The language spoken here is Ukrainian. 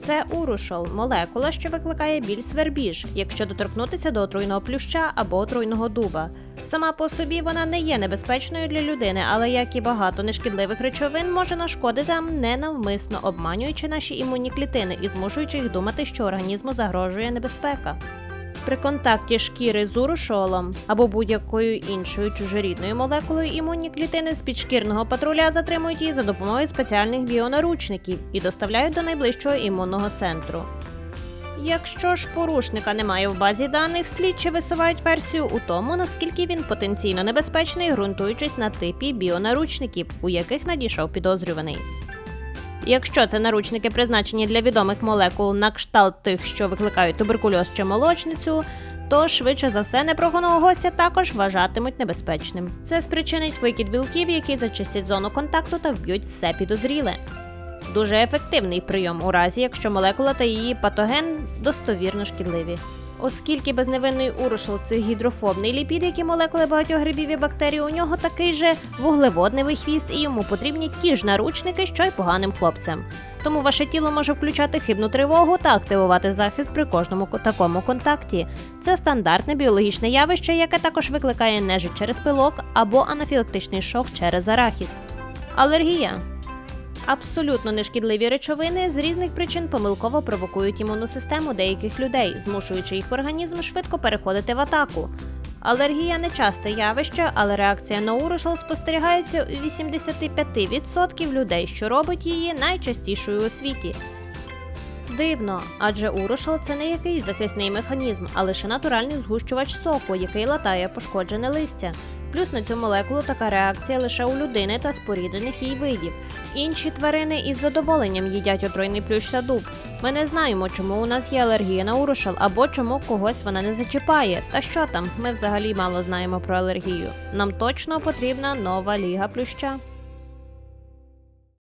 Це урушол, молекула, що викликає біль свербіж, якщо доторкнутися до отруйного плюща або отруйного дуба. Сама по собі вона не є небезпечною для людини, але як і багато нешкідливих речовин, може нашкодити нам ненавмисно обманюючи наші імунні клітини і змушуючи їх думати, що організму загрожує небезпека. При контакті шкіри з урушолом або будь-якою іншою чужорідною молекулою імунні клітини з підшкірного патруля затримують її за допомогою спеціальних біонаручників і доставляють до найближчого імунного центру. Якщо ж порушника немає в базі даних, слідчі висувають версію у тому, наскільки він потенційно небезпечний, ґрунтуючись на типі біонаручників, у яких надійшов підозрюваний. Якщо це наручники призначені для відомих молекул на кшталт тих, що викликають туберкульоз чи молочницю, то швидше за все непроханого гостя також вважатимуть небезпечним. Це спричинить викид білків, які зачистять зону контакту та вб'ють все підозріле. Дуже ефективний прийом у разі, якщо молекула та її патоген достовірно шкідливі. Оскільки безневинний урушил це гідрофобний ліпід, як і молекули багатьох грибів і бактерій, у нього такий же вуглеводневий хвіст, і йому потрібні ті ж наручники, що й поганим хлопцям. Тому ваше тіло може включати хибну тривогу та активувати захист при кожному такому контакті. Це стандартне біологічне явище, яке також викликає нежить через пилок або анафілактичний шок через арахіс. Алергія. Абсолютно нешкідливі речовини з різних причин помилково провокують імунну систему деяких людей, змушуючи їх організм швидко переходити в атаку. Алергія не часте явище, але реакція на урушал спостерігається у 85% людей, що робить її найчастішою у світі. Дивно, адже урушал це не якийсь захисний механізм, а лише натуральний згущувач соку, який латає пошкоджене листя. Плюс на цю молекулу така реакція лише у людини та споріднених їй видів. Інші тварини із задоволенням їдять отруйний плющ та дуб. Ми не знаємо, чому у нас є алергія на урушал або чому когось вона не зачіпає. Та що там, ми взагалі мало знаємо про алергію. Нам точно потрібна нова ліга плюща.